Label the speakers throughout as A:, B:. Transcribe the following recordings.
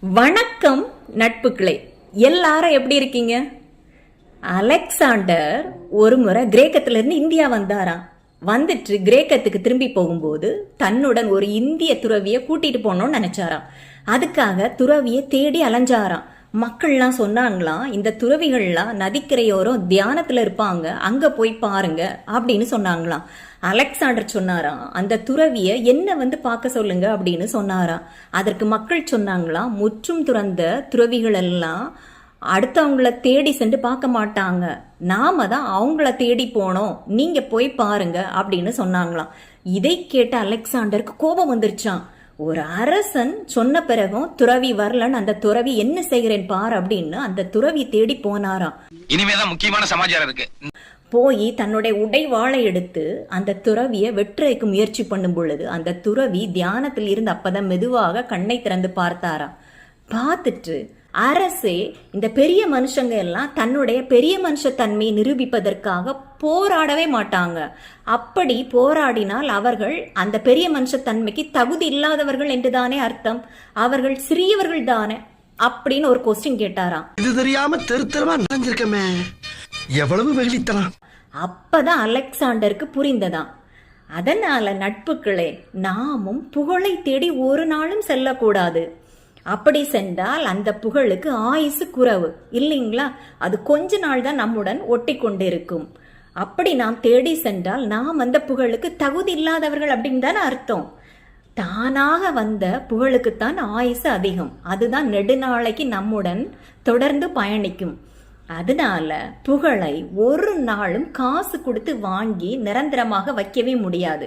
A: வணக்கம் நட்புகளே எல்லாரும் எப்படி இருக்கீங்க? அலெக்சாண்டர் ஒரு முறை கிரேக்கத்துல இருந்து இந்தியா வந்தாராம். வந்துட்டு கிரேக்கத்துக்கு திரும்பி போகும்போது தன்னுடன் ஒரு இந்திய துறவியை கூட்டிட்டு போகணும்னு நினைச்சாராம். அதுக்காக துறவியை தேடி அலைஞ்சாராம். மக்கள்லாம் சொன்னாங்களாம் இந்த துறவிகள்லாம் நதிக்கரையோரம் தியானத்துல இருப்பாங்க அங்க போய் பாருங்க அப்படின்னு சொன்னாங்களாம். அலெக்சாண்டர் சொன்னாராம் அந்த துறவிய என்ன வந்து பார்க்க சொல்லுங்க அப்படின்னு சொன்னாராம் அதற்கு மக்கள் சொன்னாங்களாம் முற்றும் துறந்த துறவிகள் எல்லாம் அடுத்தவங்கள தேடி சென்று பார்க்க மாட்டாங்க. நாம தான் அவங்கள தேடி போனோம் நீங்க போய் பாருங்க அப்படின்னு சொன்னாங்களாம். இதை கேட்ட அலெக்சாண்டருக்கு கோபம் வந்துருச்சான் ஒரு அரசன் சொன்ன பிறகும் துறவி வரலன்னு அந்த துறவி என்ன செய்கிறேன் பார் அப்படின்னு அந்த துறவி தேடி போனாராம்.
B: இனிமேதான் முக்கியமான சமாச்சாரம் இருக்கு.
A: போய் தன்னுடைய உடை வாளை எடுத்து அந்த துறவியை வெட்டுறதுக்கு முயற்சி பண்ணும் பொழுது அந்த துறவி தியானத்தில் இருந்து அப்பதான் மெதுவாக கண்ணை திறந்து பார்த்தாராம். பார்த்துட்டு அரசே இந்த பெரிய மனுஷங்க எல்லாம் தன்னுடைய பெரிய மனுஷ தன்மையை நிரூபிப்பதற்காக போராடவே மாட்டாங்க. அப்படி போராடினால் அவர்கள் அந்த பெரிய மனுஷ தன்மைக்கு தகுதி இல்லாதவர்கள் என்றுதானே அர்த்தம். அவர்கள் சிறியவர்கள் தானே அப்படின்னு ஒரு கொஸ்டின் கேட்டாராம்.
C: இது தெரியாம தெரு தெருவா நிறைஞ்சிருக்கமே எவ்வளவு வெகுளித்தனம்
A: அப்பதான் அலெக்சாண்டருக்கு புரிந்ததாம். அதனால நட்புகளே நாமும் புகழை தேடி ஒரு நாளும் செல்லக்கூடாது. அப்படி சென்றால் அந்த புகழுக்கு ஆயுசு குறைவு. இல்லைங்களா? அது கொஞ்ச நாள் தான் நம்முடன் ஒட்டி கொண்டிருக்கும் அப்படி நாம் தேடி சென்றால் நாம் அந்த புகழுக்கு தகுதி இல்லாதவர்கள் அப்படின்னு தானே அர்த்தம். தானாக வந்த புகழுக்குத்தான் ஆயுசு அதிகம். அதுதான் நெடுநாளைக்கு நம்முடன் தொடர்ந்து பயணிக்கும். அதனால புகழை ஒரு நாளும் காசு கொடுத்து வாங்கி நிரந்தரமாக வைக்கவே முடியாது.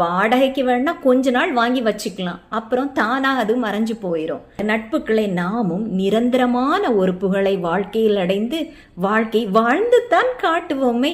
A: வாடகைக்கு வேணா கொஞ்ச நாள் வாங்கி வச்சுக்கலாம். அப்புறம் தானா அது மறைஞ்சு போயிடும் நட்புகளை நாமும் நிரந்தரமான ஒரு புகழை வாழ்க்கையில் அடைந்து வாழ்க்கை வாழ்ந்து தான் காட்டுவோமே